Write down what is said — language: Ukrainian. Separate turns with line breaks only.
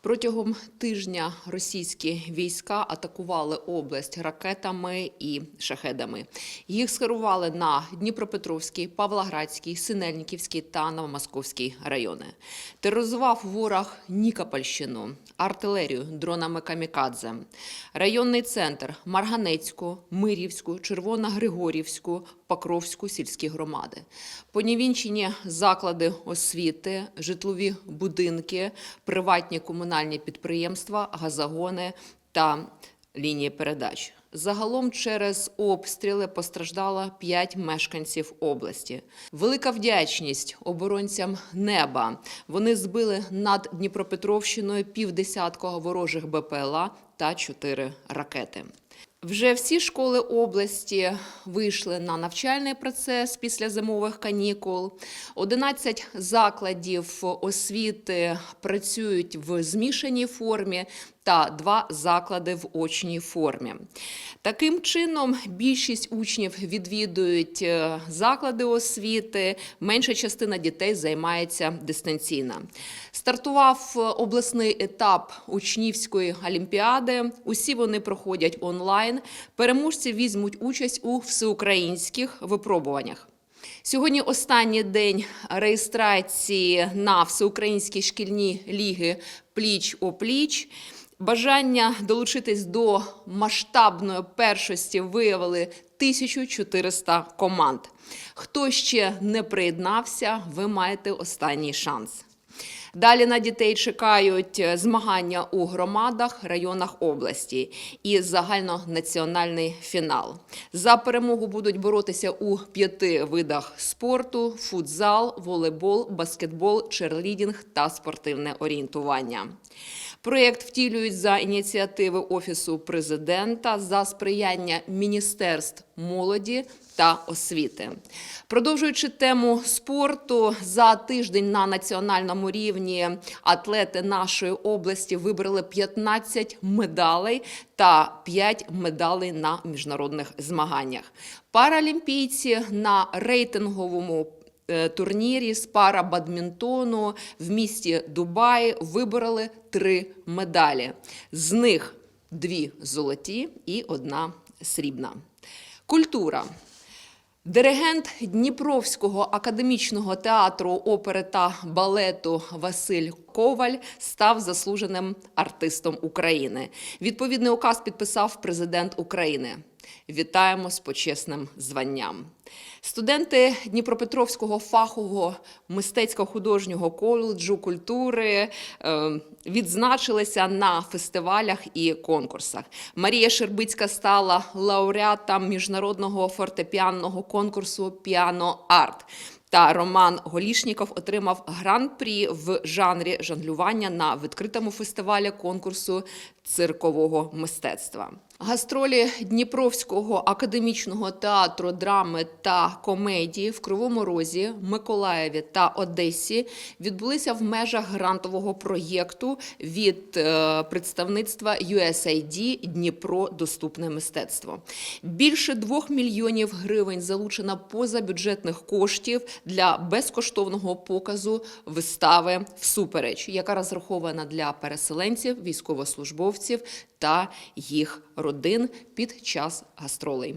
Протягом тижня російські війська атакували область ракетами і шахедами. Їх скерували на Дніпропетровський, Павлоградський, Синельниківський та Новомосковський райони. Тероризував ворог Нікопольщину, артилерію дронами камікадзе, районний центр Марганецьку, Мирівську, Червоногригорівську, Покровську сільські громади. Понівінчені заклади освіти, житлові будинки, приватні комунальні підприємства, газогони та лінії передач. Загалом через обстріли постраждало 5 мешканців області. Велика вдячність оборонцям неба. Вони збили над Дніпропетровщиною півдесятка ворожих БПЛА та 4 ракети. Вже всі школи області вийшли на навчальний процес після зимових канікул. 11 закладів освіти працюють в змішаній формі та два заклади в очній формі. Таким чином, більшість учнів відвідують е, заклади освіти, менша частина дітей займається дистанційно. Стартував е, обласний етап учнівської олімпіади. Усі вони проходять онлайн. Переможці візьмуть участь у всеукраїнських випробуваннях. Сьогодні останній день реєстрації на всеукраїнські шкільні ліги пліч о пліч. Бажання долучитись до масштабної першості виявили 1400 команд. Хто ще не приєднався, ви маєте останній шанс. Далі на дітей чекають змагання у громадах, районах області і загальнонаціональний фінал. За перемогу будуть боротися у п'яти видах спорту: футзал, волейбол, баскетбол, черлідінг та спортивне орієнтування. Проєкт втілюють за ініціативи Офісу президента за сприяння Міністерств молоді та освіти. Продовжуючи тему спорту, за тиждень на національному рівні атлети нашої області вибрали 15 медалей та 5 медалей на міжнародних змаганнях. Паралімпійці на рейтинговому турнірі з парабадмінтону в місті Дубай вибороли три медалі. З них дві золоті і одна срібна. Культура. Диригент Дніпровського академічного театру опери та балету Василь Коваль став заслуженим артистом України. Відповідний указ підписав президент України. Вітаємо з почесним званням. Студенти Дніпропетровського фахового мистецько-художнього коледжу культури е, відзначилися на фестивалях і конкурсах. Марія Щербицька стала лауреатом міжнародного фортепіанного конкурсу Піано Арт. Та Роман Голішніков отримав гран-прі в жанрі жонглювання на відкритому фестивалі конкурсу циркового мистецтва. Гастролі Дніпровського академічного театру драми та комедії в Кривому Розі, Миколаєві та Одесі відбулися в межах грантового проєкту від е, представництва USAID Дніпро Доступне мистецтво. Більше двох мільйонів гривень залучено позабюджетних коштів для безкоштовного показу вистави всупереч, яка розрахована для переселенців, військовослужбовців та їх родин під час гастролей.